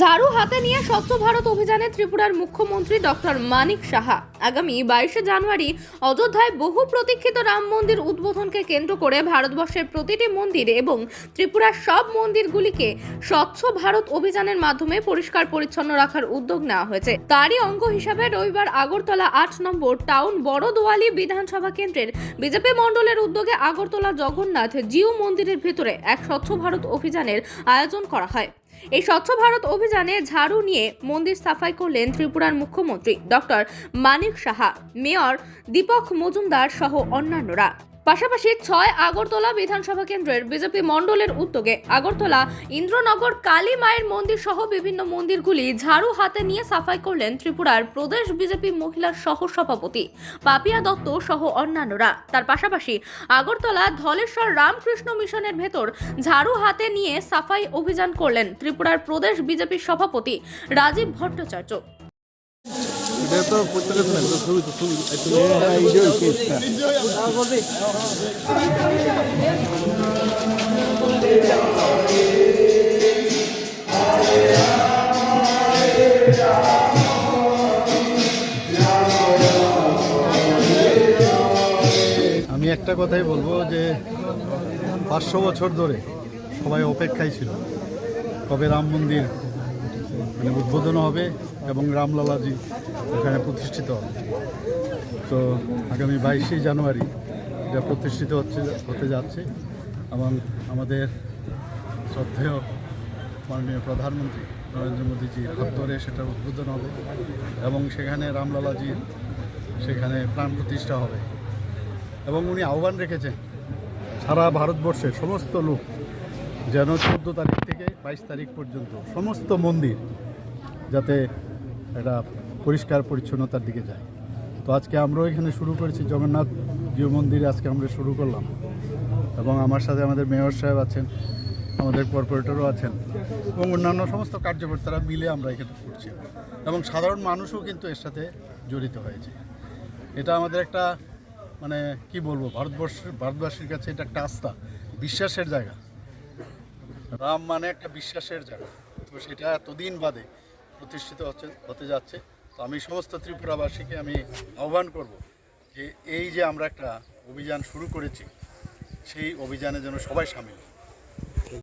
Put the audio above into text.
ঝাড়ু হাতে নিয়ে স্বচ্ছ ভারত অভিযানে ত্রিপুরার মুখ্যমন্ত্রী ডক্টর মানিক সাহা। আগামী বাইশে জানুয়ারি অযোধ্যায় বহু প্রতীক্ষিত রাম মন্দির উদ্বোধনকে কেন্দ্র করে ভারতবর্ষের প্রতিটি মন্দির এবং ত্রিপুরার সব মন্দিরগুলিকে স্বচ্ছ ভারত অভিযানের মাধ্যমে পরিষ্কার পরিচ্ছন্ন রাখার উদ্যোগ নেওয়া হয়েছে। তারই অঙ্গ হিসাবে রবিবার আগরতলা আট নম্বর টাউন বড়দোয়ালি বিধানসভা কেন্দ্রের বিজেপি মণ্ডলের উদ্যোগে আগরতলা জগন্নাথ জিউ মন্দিরের ভেতরে এক স্বচ্ছ ভারত অভিযানের আয়োজন করা হয়। এই স্বচ্ছ ভারত অভিযানে ঝাড়ু নিয়ে মন্দির সাফাই করলেন ত্রিপুরার মুখ্যমন্ত্রী ডক্টর মানিক সাহা, মেয়র দীপক মজুমদার সহ অন্যান্যরা। পাশাপাশি ছয় আগরতলা বিধানসভা কেন্দ্রের বিজেপি মণ্ডলের উদ্যোগে আগরতলা ইন্দ্রনগর কালী মায়ের মন্দির সহ বিভিন্ন মন্দিরগুলি ঝাড়ু হাতে নিয়ে সাফাই করলেন ত্রিপুরার প্রদেশ বিজেপি মহিলা সহ সভাপতি পাপিয়া দত্ত সহ অন্যান্যরা। তার পাশাপাশি আগরতলা ধলেশ্বর রামকৃষ্ণ মিশনের ভেতর ঝাড়ু হাতে নিয়ে সাফাই অভিযান করলেন ত্রিপুরার প্রদেশ বিজেপির সভাপতি রাজীব ভট্টাচার্য। তো আমি একটা কথাই বলব যে, পাঁচশো বছর ধরে সবাই অপেক্ষায় ছিল। কবে রাম মন্দির মানে উদ্বোধন হবে এবং রামলালাজি এখানে প্রতিষ্ঠিত হবে। তো আগামী বাইশে জানুয়ারি এটা প্রতিষ্ঠিত হচ্ছে, হতে যাচ্ছে এবং আমাদের শ্রদ্ধেয় মাননীয় প্রধানমন্ত্রী নরেন্দ্র মোদীজির হাত ধরে সেটা উদ্বোধন হবে এবং সেখানে রামলালাজির সেখানে প্রাণ প্রতিষ্ঠা হবে। এবং উনি আহ্বান রেখেছেন সারা ভারতবর্ষের সমস্ত লোক যেন চোদ্দ তারিখ থেকে বাইশ তারিখ পর্যন্ত সমস্ত মন্দির যাতে একটা পরিষ্কার পরিচ্ছন্নতার দিকে যায়। তো আজকে আমরাও এখানে শুরু করেছি জগন্নাথ জিও মন্দিরে, আজকে আমরা শুরু করলাম। এবং আমার সাথে আমাদের মেয়র সাহেব আছেন, আমাদের কর্পোরেটরও আছেন এবং অন্যান্য সমস্ত কার্যকর্তারা মিলে আমরা এখানে করছি। এবং সাধারণ মানুষও কিন্তু এর সাথে জড়িত হয়েছে। এটা আমাদের একটা মানে কি বলব ভারতবর্ষের ভারতবাসীর কাছে এটা একটা আস্থা, বিশ্বাসের জায়গা। রাম মানে একটা বিশ্বাসের জায়গা তো সেটা এতদিন বাদে প্রতিষ্ঠিত হচ্ছে, হতে যাচ্ছে তো আমি সমস্ত ত্রিপুরাবাসীকে আমি আহ্বান করব যে এই যে আমরা একটা অভিযান শুরু করেছি, সেই অভিযানে যেন সবাই সামিল।